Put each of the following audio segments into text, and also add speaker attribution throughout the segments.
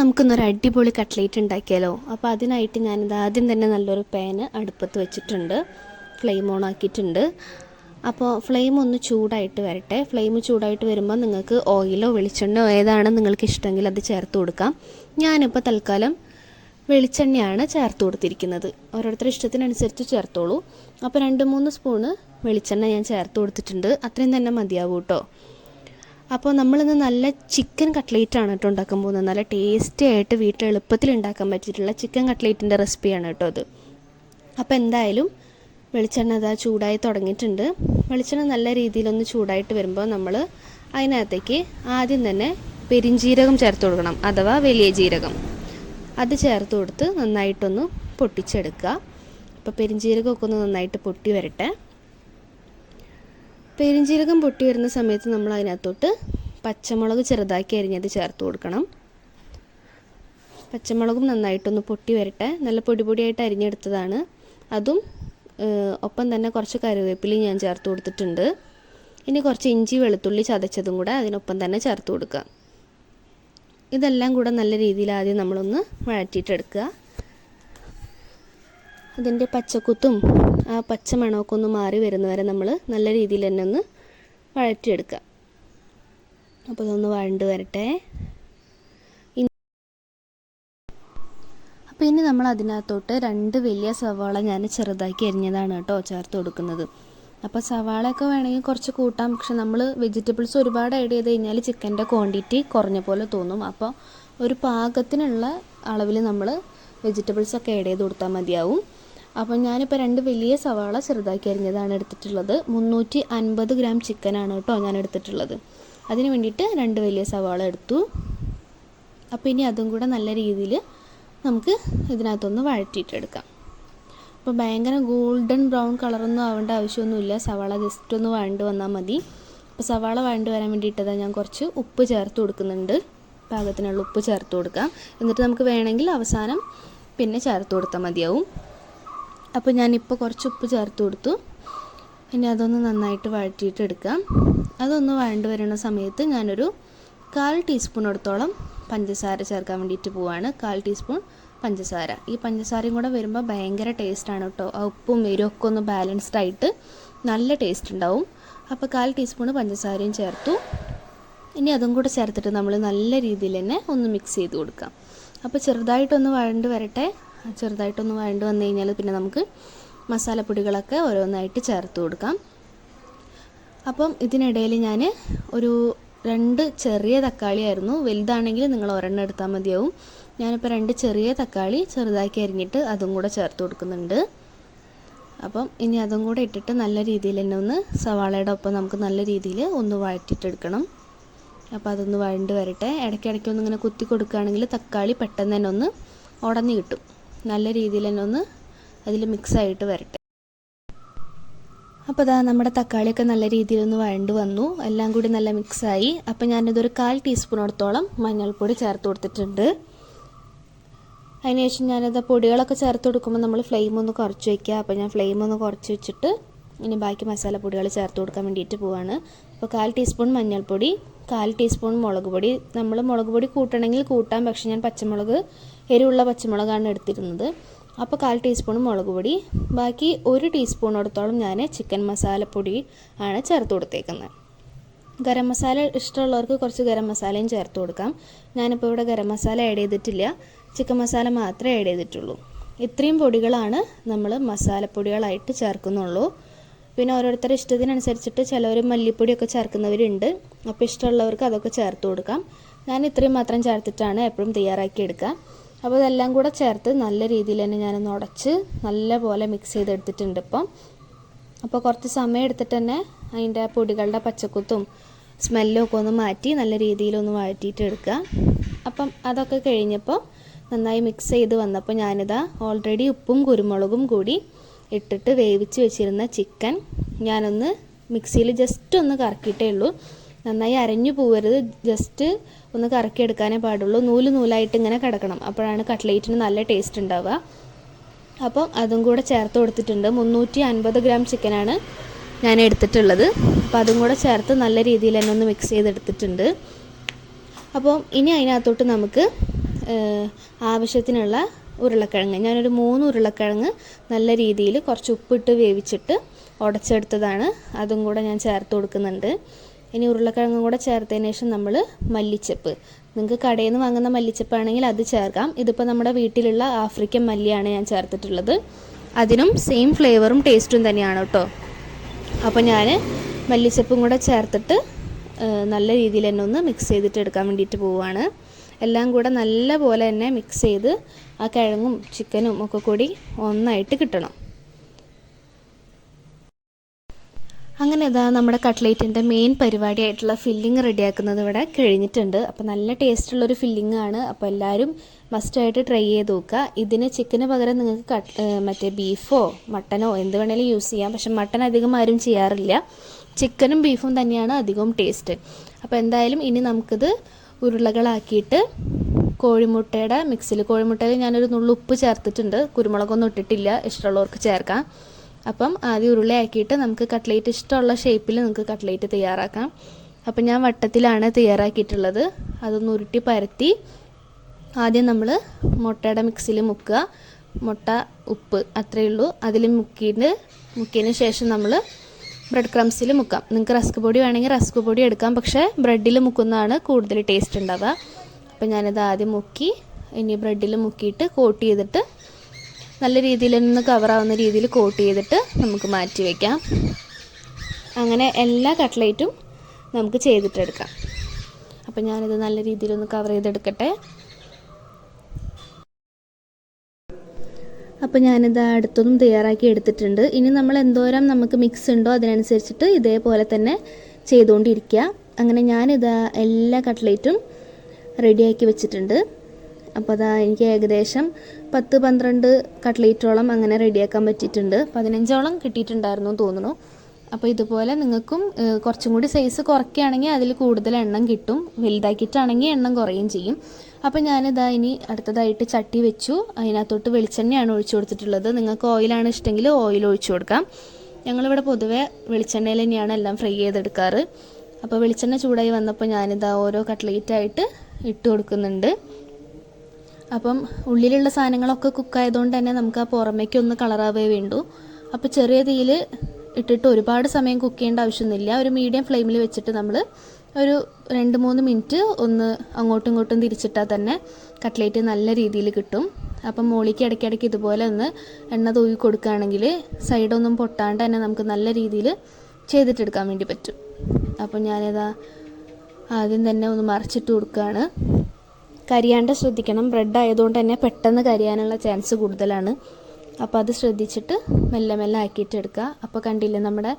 Speaker 1: നമുക്കൊന്നൊരു അടിപൊളി കട്ട്ലേറ്റ് ഉണ്ടാക്കിയാലോ? അപ്പോൾ അതിനായിട്ട് ഞാനിത് ആദ്യം തന്നെ നല്ലൊരു പാന് അടുപ്പത്ത് വെച്ചിട്ടുണ്ട്. ഫ്ലെയിം ഓൺ ആക്കിയിട്ടുണ്ട്. അപ്പോൾ ഫ്ലെയിം ഒന്ന് ചൂടായിട്ട് വരട്ടെ. ഫ്ലെയിം ചൂടായിട്ട് വരുമ്പോൾ നിങ്ങൾക്ക് ഓയിലോ വെളിച്ചെണ്ണയോ ഏതാണ് നിങ്ങൾക്ക് ഇഷ്ടമെങ്കിൽ അത് ചേർത്ത് കൊടുക്കാം. ഞാനിപ്പോൾ തൽക്കാലം വെളിച്ചെണ്ണയാണ് ചേർത്ത് കൊടുത്തിരിക്കുന്നത്. ഓരോരുത്തരുടെ ഇഷ്ടത്തിനനുസരിച്ച് ചേർത്തോളൂ. അപ്പോൾ രണ്ട് മൂന്ന് സ്പൂണ് വെളിച്ചെണ്ണ ഞാൻ ചേർത്ത് കൊടുത്തിട്ടുണ്ട്. അത്രയും തന്നെ മതിയാവും കേട്ടോ അപ്പോൾ നമ്മളിന്ന് നല്ല ചിക്കൻ കട്ട്ലേറ്റ് ആണ് കേട്ടോ ഉണ്ടാക്കാൻ പോകുന്നത്. നല്ല ടേസ്റ്റി ആയിട്ട് വീട്ടിൽ എളുപ്പത്തിൽ ഉണ്ടാക്കാൻ പറ്റിയിട്ടുള്ള ചിക്കൻ കട്ട്ലേറ്റിന്റെ റെസിപ്പിയാണ് കേട്ടോ അത് അപ്പോൾ എന്തായാലും വെളിച്ചെണ്ണ അതാ ചൂടായി തുടങ്ങിയിട്ടുണ്ട്. വെളിച്ചെണ്ണ നല്ല രീതിയിലൊന്ന് ചൂടായിട്ട് വരുമ്പോൾ നമ്മൾ അതിനകത്തേക്ക് ആദ്യം തന്നെ പെരിഞ്ജീരകം ചേർത്ത് കൊടുക്കണം അഥവാ വലിയ ജീരകം. അത് ചേർത്ത് കൊടുത്ത് നന്നായിട്ടൊന്ന് പൊട്ടിച്ചെടുക്കുക. അപ്പോൾ പെരിഞ്ജീരകമൊക്കെ ഒന്ന് നന്നായിട്ട് പൊട്ടി വരട്ടെ. പെരിഞ്ജീരകം പൊട്ടി വരുന്ന സമയത്ത് നമ്മൾ അതിനകത്തോട്ട് പച്ചമുളക് ചെറുതാക്കി അരിഞ്ഞത് ചേർത്ത് കൊടുക്കണം. പച്ചമുളകും നന്നായിട്ടൊന്ന് പൊട്ടി വരട്ടെ. നല്ല പൊടി പൊടിയായിട്ട് അരിഞ്ഞെടുത്തതാണ്. അതും ഒപ്പം തന്നെ കുറച്ച് കറിവേപ്പിലയും ഞാൻ ചേർത്ത് കൊടുത്തിട്ടുണ്ട്. ഇനി കുറച്ച് ഇഞ്ചി വെളുത്തുള്ളി ചതച്ചതും കൂടെ അതിനൊപ്പം തന്നെ ചേർത്ത് കൊടുക്കുക. ഇതെല്ലാം കൂടെ നല്ല രീതിയിൽ ആദ്യം നമ്മളൊന്ന് വഴറ്റിയിട്ടെടുക്കുക. അതിന്റെ പച്ചക്കുത്തും ആ പച്ച മണമൊക്കെ ഒന്ന് മാറി വരുന്നവരെ നമ്മൾ നല്ല രീതിയിൽ തന്നെ ഒന്ന് വഴറ്റിയെടുക്കുക അപ്പോൾ ഇതൊന്ന് വഴണ്ട് വരട്ടെ. അപ്പോൾ ഇനി നമ്മൾ അതിനകത്തോട്ട് രണ്ട് വലിയ സവാള ഞാൻ ചെറുതാക്കി അരിഞ്ഞതാണ് കേട്ടോ ചേർത്ത് കൊടുക്കുന്നത്. അപ്പോൾ സവാളയൊക്കെ വേണമെങ്കിൽ കുറച്ച് കൂട്ടാം. പക്ഷെ നമ്മൾ വെജിറ്റബിൾസ് ഒരുപാട് ആഡ് ചെയ്ത് കഴിഞ്ഞാൽ ചിക്കന്റെ ക്വാണ്ടിറ്റി കുറഞ്ഞ പോലെ തോന്നും. അപ്പോൾ ഒരു പാകത്തിനുള്ള അളവിൽ നമ്മൾ വെജിറ്റബിൾസ് ഒക്കെ ആഡ് ചെയ്ത് കൊടുത്താൽ മതിയാവും. അപ്പം ഞാനിപ്പോൾ രണ്ട് വലിയ സവാള ചെറുതാക്കി അരിഞ്ഞതാണ് എടുത്തിട്ടുള്ളത്. മുന്നൂറ്റി അൻപത് ഗ്രാം ചിക്കനാണ് കേട്ടോ ഞാൻ എടുത്തിട്ടുള്ളത്. അതിന് വേണ്ടിയിട്ട് രണ്ട് വലിയ സവാള എടുത്തു. അപ്പോൾ ഇനി അതും കൂടെ നല്ല രീതിയിൽ നമുക്ക് ഇതിനകത്തൊന്ന് വഴറ്റിയിട്ടെടുക്കാം. അപ്പോൾ ഭയങ്കര ഗോൾഡൻ ബ്രൗൺ കളറൊന്നും ആവേണ്ട ആവശ്യമൊന്നുമില്ല. സവാള ജസ്റ്റ് ഒന്ന് വഴണ്ട് വന്നാൽ മതി. അപ്പോൾ സവാള വഴണ്ട് വരാൻ വേണ്ടിയിട്ടതാ ഞാൻ കുറച്ച് ഉപ്പ് ചേർത്ത് കൊടുക്കുന്നുണ്ട്. പാകത്തിനുള്ള ഉപ്പ് ചേർത്ത് കൊടുക്കാം. എന്നിട്ട് നമുക്ക് വേണമെങ്കിൽ അവസാനം പിന്നെ ചേർത്ത് കൊടുത്താൽ മതിയാവും. അപ്പോൾ ഞാനിപ്പോൾ കുറച്ച് ഉപ്പ് ചേർത്ത് കൊടുത്തു. ഇനി അതൊന്ന് നന്നായിട്ട് വഴറ്റിയിട്ട് എടുക്കാം. അതൊന്ന് വഴണ്ട് വരുന്ന സമയത്ത് ഞാനൊരു കാൽ ടീസ്പൂണോടത്തോളം പഞ്ചസാര ചേർക്കാൻ വേണ്ടിയിട്ട് പോവാണ്. കാൽ ടീസ്പൂൺ പഞ്ചസാര. ഈ പഞ്ചസാരയും കൂടെ വരുമ്പോൾ ഭയങ്കര ടേസ്റ്റാണ് കേട്ടോ. ആ ഉപ്പും എരിവും ഒക്കെ ഒന്ന് ബാലൻസ്ഡ് ആയിട്ട് നല്ല ടേസ്റ്റ് ഉണ്ടാവും. അപ്പോൾ കാൽ ടീസ്പൂൺ പഞ്ചസാരയും ചേർത്തു. ഇനി അതും കൂടെ ചേർത്തിട്ട് നമ്മൾ നല്ല രീതിയിൽ തന്നെ ഒന്ന് മിക്സ് ചെയ്ത് കൊടുക്കാം. അപ്പോൾ ചെറുതായിട്ടൊന്ന് വഴണ്ട് വരട്ടെ. ചെറുതായിട്ടൊന്ന് വഴണ്ട് വന്നു കഴിഞ്ഞാൽ പിന്നെ നമുക്ക് മസാലപ്പൊടികളൊക്കെ ഓരോന്നായിട്ട് ചേർത്ത് കൊടുക്കാം. അപ്പം ഇതിനിടയിൽ ഞാൻ ഒരു രണ്ട് ചെറിയ തക്കാളിയായിരുന്നു വലുതാണെങ്കിൽ നിങ്ങൾ ഒരെണ്ണം എടുത്താൽ മതിയാവും. ഞാനിപ്പോൾ രണ്ട് ചെറിയ തക്കാളി ചെറുതാക്കി അരിഞ്ഞിട്ട് അതും കൂടെ ചേർത്ത് കൊടുക്കുന്നുണ്ട്. അപ്പം ഇനി അതും കൂടെ ഇട്ടിട്ട് നല്ല രീതിയിൽ തന്നെ ഒന്ന് സവാളയുടെ ഒപ്പം നമുക്ക് നല്ല രീതിയിൽ ഒന്ന് വഴറ്റിയിട്ടെടുക്കണം അപ്പോൾ അതൊന്ന് വഴണ്ട് വരട്ടെ. ഇടയ്ക്കിടയ്ക്ക് ഒന്ന് ഇങ്ങനെ കുത്തി കൊടുക്കുകയാണെങ്കിൽ തക്കാളി പെട്ടെന്ന് തന്നെ ഒന്ന് ഉടഞ്ഞു കിട്ടും. നല്ല രീതിയിൽ തന്നെ ഒന്ന് അതിൽ മിക്സായിട്ട് വരട്ടെ. അപ്പോൾ അതാ നമ്മുടെ തക്കാളിയൊക്കെ നല്ല രീതിയിലൊന്ന് വഴണ്ട് വന്നു. എല്ലാം കൂടി നല്ല മിക്സായി അപ്പോൾ ഞാനിതൊരു കാൽ ടീസ്പൂണോടത്തോളം മഞ്ഞൾപ്പൊടി ചേർത്ത് കൊടുത്തിട്ടുണ്ട്. അതിനുശേഷം ഞാനത് പൊടികളൊക്കെ ചേർത്ത് കൊടുക്കുമ്പോൾ നമ്മൾ ഫ്ലെയിം ഒന്ന് കുറച്ച് വയ്ക്കുക അപ്പോൾ ഞാൻ ഫ്ലെയിം ഒന്ന് കുറച്ച് വെച്ചിട്ട് ഇനി ബാക്കി മസാലപ്പൊടികൾ ചേർത്ത് കൊടുക്കാൻ വേണ്ടിയിട്ട് പോവാണ്. അപ്പോൾ കാൽ ടീസ്പൂൺ മഞ്ഞൾപ്പൊടി കാൽ ടീസ്പൂൺ മുളക് പൊടി. നമ്മൾ മുളക് പൊടി കൂട്ടണമെങ്കിൽ കൂട്ടാം. പക്ഷേ ഞാൻ പച്ചമുളക് എരിവുള്ള പച്ചമുളകാണ് എടുത്തിരുന്നത്. അപ്പോൾ കാൽ ടീസ്പൂൺ മുളക് പൊടി. ബാക്കി ഒരു ടീസ്പൂണോടത്തോളം ഞാൻ ചിക്കൻ മസാലപ്പൊടി ആണ് ചേർത്ത് കൊടുത്തേക്കുന്നത് ഗരം മസാല ഇഷ്ടമുള്ളവർക്ക് കുറച്ച് ഗരം മസാലയും ചേർത്ത് കൊടുക്കാം. ഞാനിപ്പോൾ ഇവിടെ ഗരം മസാല ആഡ് ചെയ്തിട്ടില്ല. ചിക്കൻ മസാല മാത്രമേ ആഡ് ചെയ്തിട്ടുള്ളൂ. ഇത്രയും പൊടികളാണ് നമ്മൾ മസാലപ്പൊടികളായിട്ട് ചേർക്കുന്നുള്ളൂ. പിന്നെ ഓരോരുത്തരുടെ ഇഷ്ടത്തിനനുസരിച്ചിട്ട് ചിലവർ മല്ലിപ്പൊടിയൊക്കെ ചേർക്കുന്നവരുണ്ട്. അപ്പോൾ ഇഷ്ടമുള്ളവർക്ക് അതൊക്കെ ചേർത്ത് കൊടുക്കാം. ഞാൻ ഇത്രയും മാത്രം ചേർത്തിട്ടാണ് എപ്പോഴും തയ്യാറാക്കി എടുക്കുക അപ്പോൾ ഇതെല്ലാം കൂടെ ചേർത്ത് നല്ല രീതിയിൽ തന്നെ ഞാനൊന്ന് ഉടച്ച് നല്ല പോലെ മിക്സ് ചെയ്തെടുത്തിട്ടുണ്ട് ഇപ്പം. അപ്പോൾ കുറച്ച് സമയം എടുത്തിട്ട് തന്നെ അതിന്റെ പൊടികളുടെ പച്ചക്കുത്തും സ്മെല്ലും ഒക്കെ ഒന്ന് മാറ്റി നല്ല രീതിയിലൊന്ന് വഴറ്റിയിട്ട് എടുക്കുക. അപ്പം അതൊക്കെ കഴിഞ്ഞപ്പോൾ നന്നായി മിക്സ് ചെയ്ത് വന്നപ്പോൾ ഞാനിതാ ഓൾറെഡി ഉപ്പും കുരുമുളകും കൂടി ഇട്ടിട്ട് വേവിച്ച് വെച്ചിരുന്ന ചിക്കൻ ഞാനൊന്ന് മിക്സിയിൽ ജസ്റ്റ് ഒന്ന് കറക്കിയിട്ടേ ഉള്ളൂ. നന്നായി അരഞ്ഞു പോവരുത്. ജസ്റ്റ് ഒന്ന് കറക്കി കറക്കിയെടുക്കാനേ പാടുള്ളൂ. നൂൽ നൂലായിട്ട് ഇങ്ങനെ കിടക്കണം. അപ്പോഴാണ് കട്ട്ലേറ്റിന് നല്ല ടേസ്റ്റ് ഉണ്ടാവുക. അപ്പോൾ അതും കൂടെ ചേർത്ത് കൊടുത്തിട്ടുണ്ട്. മുന്നൂറ്റി അൻപത് ഗ്രാം ചിക്കനാണ് ഞാൻ എടുത്തിട്ടുള്ളത്. അപ്പോൾ അതും കൂടെ ചേർത്ത് നല്ല രീതിയിൽ തന്നെ ഒന്ന് മിക്സ് ചെയ്തെടുത്തിട്ടുണ്ട്. അപ്പോൾ ഇനി അതിനകത്തോട്ട് നമുക്ക് ആവശ്യത്തിനുള്ള ഉരുളക്കിഴങ്ങ്. ഞാനൊരു മൂന്ന് ഉരുളക്കിഴങ്ങ് നല്ല രീതിയിൽ കുറച്ച് ഉപ്പിട്ട് വേവിച്ചിട്ട് ഉടച്ചെടുത്തതാണ്. അതും കൂടെ ഞാൻ ചേർത്ത് കൊടുക്കുന്നുണ്ട്. ഇനി ഉരുളക്കിഴങ്ങും കൂടെ ചേർത്തതിന് ശേഷം നമ്മൾ മല്ലിച്ചപ്പ്. നിങ്ങൾക്ക് കടയിൽ നിന്ന് വാങ്ങുന്ന മല്ലിച്ചപ്പാണെങ്കിൽ അത് ചേർക്കാം. ഇതിപ്പോൾ നമ്മുടെ വീട്ടിലുള്ള ആഫ്രിക്കൻ മല്ലിയാണ് ഞാൻ ചേർത്തിട്ടുള്ളത്. അതിനും സെയിം ഫ്ലേവറും ടേസ്റ്റും തന്നെയാണ് കേട്ടോ. അപ്പോൾ ഞാൻ മല്ലിച്ചപ്പും കൂടെ ചേർത്തിട്ട് നല്ല രീതിയിൽ തന്നെ ഒന്ന് മിക്സ് ചെയ്തിട്ട് എടുക്കാൻ വേണ്ടിയിട്ട് പോവുകയാണ്. എല്ലാം കൂടെ നല്ല പോലെ തന്നെ മിക്സ് ചെയ്ത് ആ കിഴങ്ങും ചിക്കനും ഒക്കെ കൂടി ഒന്നായിട്ട് കിട്ടണം. അങ്ങനെ ഇതാ നമ്മുടെ കട്ട്ലേറ്റിന്റെ മെയിൻ പരിപാടിയായിട്ടുള്ള ഫില്ലിങ് റെഡിയാക്കുന്നത് ഇവിടെ കഴിഞ്ഞിട്ടുണ്ട്. അപ്പോൾ നല്ല ടേസ്റ്റുള്ളൊരു ഫില്ലിംഗ് ആണ്. അപ്പോൾ എല്ലാവരും മസ്റ്റായിട്ട് ട്രൈ ചെയ്ത് നോക്കുക. ഇതിന് ചിക്കന് പകരം നിങ്ങൾക്ക് കട്ട് മറ്റേ ബീഫോ മട്ടനോ എന്ത് വേണേലും യൂസ് ചെയ്യാം. പക്ഷെ മട്ടൻ അധികം ആരും ചെയ്യാറില്ല. ചിക്കനും ബീഫും തന്നെയാണ് അധികവും ടേസ്റ്റ് അപ്പോൾ എന്തായാലും ഇനി നമുക്കിത് ഉരുളകളാക്കിയിട്ട് കോഴിമുട്ടയുടെ മിക്സിൽ കോഴിമുട്ടയിൽ ഞാനൊരു നുള്ളു ഉപ്പ് ചേർത്തിട്ടുണ്ട്. കുരുമുളകൊന്നും ഇട്ടിട്ടില്ല. ഇഷ്ടമുള്ളവർക്ക് ചേർക്കാം. അപ്പം ആദ്യം ഉരുളയാക്കിയിട്ട് നമുക്ക് കട്ട്ലേറ്റ് ഇഷ്ടമുള്ള ഷേപ്പിൽ നമുക്ക് കട്ട്ലേറ്റ് തയ്യാറാക്കാം. അപ്പം ഞാൻ വട്ടത്തിലാണ് തയ്യാറാക്കിയിട്ടുള്ളത്. അതൊന്ന് ഉരുട്ടി പരത്തി ആദ്യം നമ്മൾ മുട്ടയുടെ മിക്സിയിൽ മുക്കുക. മുട്ട ഉപ്പ് അത്രയേ ഉള്ളൂ. അതിൽ മുക്കിയിട്ട് മുക്കിയതിന് ശേഷം നമ്മൾ ബ്രെഡ് ക്രംസിൽ മുക്കാം. നിങ്ങൾക്ക് റസ്ക് പൊടി വേണമെങ്കിൽ റസ്ക് പൊടി എടുക്കാം. പക്ഷേ ബ്രെഡിൽ മുക്കുന്നതാണ് കൂടുതൽ ടേസ്റ്റ് ഉണ്ടാവുക. അപ്പം ഞാനിത് ആദ്യം മുക്കി ഇനി ബ്രെഡിൽ മുക്കിയിട്ട് കോട്ട് ചെയ്തിട്ട് നല്ല രീതിയിൽ ഒന്ന് കവറാവുന്ന രീതിയിൽ കോട്ട് ചെയ്തിട്ട് നമുക്ക് മാറ്റി വയ്ക്കാം അങ്ങനെ എല്ലാ കട്ട്ലേറ്റും നമുക്ക് ചെയ്തിട്ടെടുക്കാം. അപ്പോൾ ഞാനിത് നല്ല രീതിയിലൊന്ന് കവർ ചെയ്തെടുക്കട്ടെ. അപ്പോൾ ഞാനിത് അടുത്തൊന്നും തയ്യാറാക്കി എടുത്തിട്ടുണ്ട്. ഇനി നമ്മൾ എന്തോരം നമുക്ക് മിക്സ് ഉണ്ടോ അതിനനുസരിച്ചിട്ട് ഇതേപോലെ തന്നെ ചെയ്തുകൊണ്ടിരിക്കുക. അങ്ങനെ ഞാനിത് എല്ലാ കട്ട്ലേറ്റും റെഡിയാക്കി വെച്ചിട്ടുണ്ട്. അപ്പോൾ അതാ എനിക്ക് ഏകദേശം പത്ത് പന്ത്രണ്ട് കട്ട്ലേറ്റോളം അങ്ങനെ റെഡിയാക്കാൻ പറ്റിയിട്ടുണ്ട്. പതിനഞ്ചോളം കിട്ടിയിട്ടുണ്ടായിരുന്നു തോന്നുന്നു. അപ്പോൾ ഇതുപോലെ നിങ്ങൾക്കും കുറച്ചും കൂടി സൈസ് കുറയ്ക്കുകയാണെങ്കിൽ അതിൽ കൂടുതൽ എണ്ണം കിട്ടും. വലുതാക്കിയിട്ടാണെങ്കിൽ എണ്ണം കുറയും ചെയ്യും. അപ്പോൾ ഞാനിതാ ഇനി അടുത്തതായിട്ട് ചട്ടി വെച്ചു. അതിനകത്തോട്ട് വെളിച്ചെണ്ണയാണ് ഒഴിച്ചു കൊടുത്തിട്ടുള്ളത്. നിങ്ങൾക്ക് ഓയിലാണ് ഇഷ്ടമെങ്കിൽ ഓയിൽ ഒഴിച്ചു കൊടുക്കാം. ഞങ്ങളിവിടെ പൊതുവെ വെളിച്ചെണ്ണയിൽ തന്നെയാണ് എല്ലാം ഫ്രൈ ചെയ്തെടുക്കാറ്. അപ്പോൾ വെളിച്ചെണ്ണ ചൂടായി വന്നപ്പോൾ ഞാനിതാ ഓരോ കട്ട്ലേറ്റായിട്ട് ഇട്ട് കൊടുക്കുന്നുണ്ട്. അപ്പം ഉള്ളിലുള്ള സാധനങ്ങളൊക്കെ കുക്കായതുകൊണ്ട് തന്നെ നമുക്ക് ആ പുറമേക്കൊന്ന് കളറാവേ വേണ്ടൂ. അപ്പോൾ ചെറിയ തീയിൽ ഇട്ടിട്ട് ഒരുപാട് സമയം കുക്ക് ചെയ്യേണ്ട ആവശ്യമൊന്നുമില്ല. ഒരു മീഡിയം ഫ്ലെയിമിൽ വെച്ചിട്ട് നമ്മൾ ഒരു രണ്ട് മൂന്ന് മിനിറ്റ് ഒന്ന് അങ്ങോട്ടും ഇങ്ങോട്ടും തിരിച്ചിട്ടാൽ തന്നെ കട്ട്ലേറ്റ് നല്ല രീതിയിൽ കിട്ടും. അപ്പം മോളിക്ക് ഇടയ്ക്കിടയ്ക്ക് ഇതുപോലെ ഒന്ന് എണ്ണ തൂവി കൊടുക്കുകയാണെങ്കിൽ സൈഡൊന്നും പൊട്ടാണ്ട് തന്നെ നമുക്ക് നല്ല രീതിയിൽ ചെയ്തിട്ടെടുക്കാൻ വേണ്ടി പറ്റും. അപ്പം ഞാനിതാ ആദ്യം തന്നെ ഒന്ന് മറിച്ചിട്ട് കൊടുക്കുകയാണ്. കരിയാണ്ട് ശ്രദ്ധിക്കണം. ബ്രെഡ് ആയതുകൊണ്ട് തന്നെ പെട്ടെന്ന് കരിയാനുള്ള ചാൻസ് കൂടുതലാണ്. അപ്പോൾ അത് ശ്രദ്ധിച്ചിട്ട് മെല്ലെ മെല്ലെ ആക്കിയിട്ട് എടുക്കുക. അപ്പോൾ കണ്ടില്ലേ നമ്മുടെ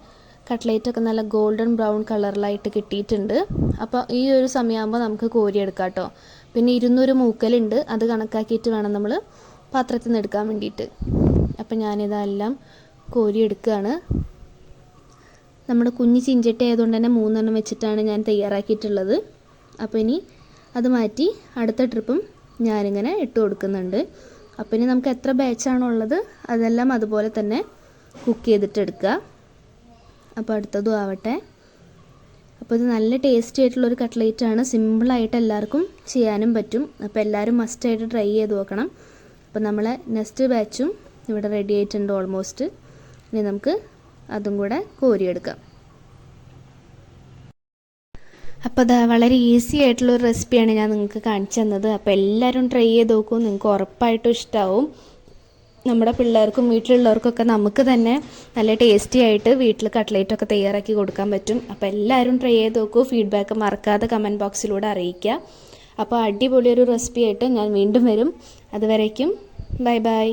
Speaker 1: കട്ട്ലേറ്റ് ഒക്കെ നല്ല ഗോൾഡൻ ബ്രൗൺ കളറിലായിട്ട് കിട്ടിയിട്ടുണ്ട്. അപ്പോൾ ഈ ഒരു സമയമാകുമ്പോൾ നമുക്ക് കോരിയെടുക്കാം കേട്ടോ. പിന്നെ ഇരുന്നൂറ് മൂക്കലുണ്ട് അത് കണക്കാക്കിയിട്ട് വേണം നമ്മൾ പാത്രത്തിൽ നിന്ന് എടുക്കാൻ വേണ്ടിയിട്ട്. അപ്പോൾ ഞാനിതെല്ലാം കോരിയെടുക്കുകയാണ് നമ്മുടെ കുഞ്ഞ് ചിഞ്ചട്ടി ആയതുകൊണ്ട് തന്നെ മൂന്നെണ്ണം വെച്ചിട്ടാണ് ഞാൻ തയ്യാറാക്കിയിട്ടുള്ളത്. അപ്പോൾ ഇനി അത് മാറ്റി അടുത്ത ട്രിപ്പും ഞാനിങ്ങനെ ഇട്ട് കൊടുക്കുന്നുണ്ട്. അപ്പം ഇനി നമുക്ക് എത്ര ബാച്ചാണോ ഉള്ളത് അതെല്ലാം അതുപോലെ തന്നെ കുക്ക് ചെയ്തിട്ടെടുക്കുക അപ്പോൾ അടുത്തതും ആവട്ടെ. അപ്പോൾ ഇത് നല്ല ടേസ്റ്റി ആയിട്ടുള്ളൊരു കട്ട്ലേറ്റ് ആണ്. സിമ്പിളായിട്ട് എല്ലാവർക്കും ചെയ്യാനും പറ്റും. അപ്പോൾ എല്ലാവരും മസ്റ്റായിട്ട് ട്രൈ ചെയ്ത് നോക്കണം. അപ്പോൾ നമ്മളെ നെക്സ്റ്റ് ബാച്ചും ഇവിടെ റെഡി ആയിട്ടുണ്ട് ഓൾമോസ്റ്റ് ഇനി നമുക്ക് അതും കൂടെ കോരിയെടുക്കാം. അപ്പോൾ അത് വളരെ ഈസി ആയിട്ടുള്ള ഒരു റെസിപ്പിയാണ് ഞാൻ നിങ്ങൾക്ക് കാണിച്ചു തന്നത്. അപ്പോൾ എല്ലാവരും ട്രൈ ചെയ്ത് നോക്കൂ. നിങ്ങൾക്ക് ഉറപ്പായിട്ടും ഇഷ്ടമാവും നമ്മുടെ പിള്ളേർക്കും വീട്ടിലുള്ളവർക്കൊക്കെ നമുക്ക് തന്നെ നല്ല ടേസ്റ്റി ആയിട്ട് വീട്ടിൽ കട്ട്ലേറ്റ് ഒക്കെ തയ്യാറാക്കി കൊടുക്കാൻ പറ്റും. അപ്പോൾ എല്ലാവരും ട്രൈ ചെയ്ത് നോക്കൂ. ഫീഡ്ബാക്ക് മറക്കാതെ കമന്റ് ബോക്സിലൂടെ അറിയിക്കുക. അപ്പോൾ അടിപൊളിയൊരു റെസിപ്പി ആയിട്ട് ഞാൻ വീണ്ടും വരും. അതുവരേക്കും ബൈ ബൈ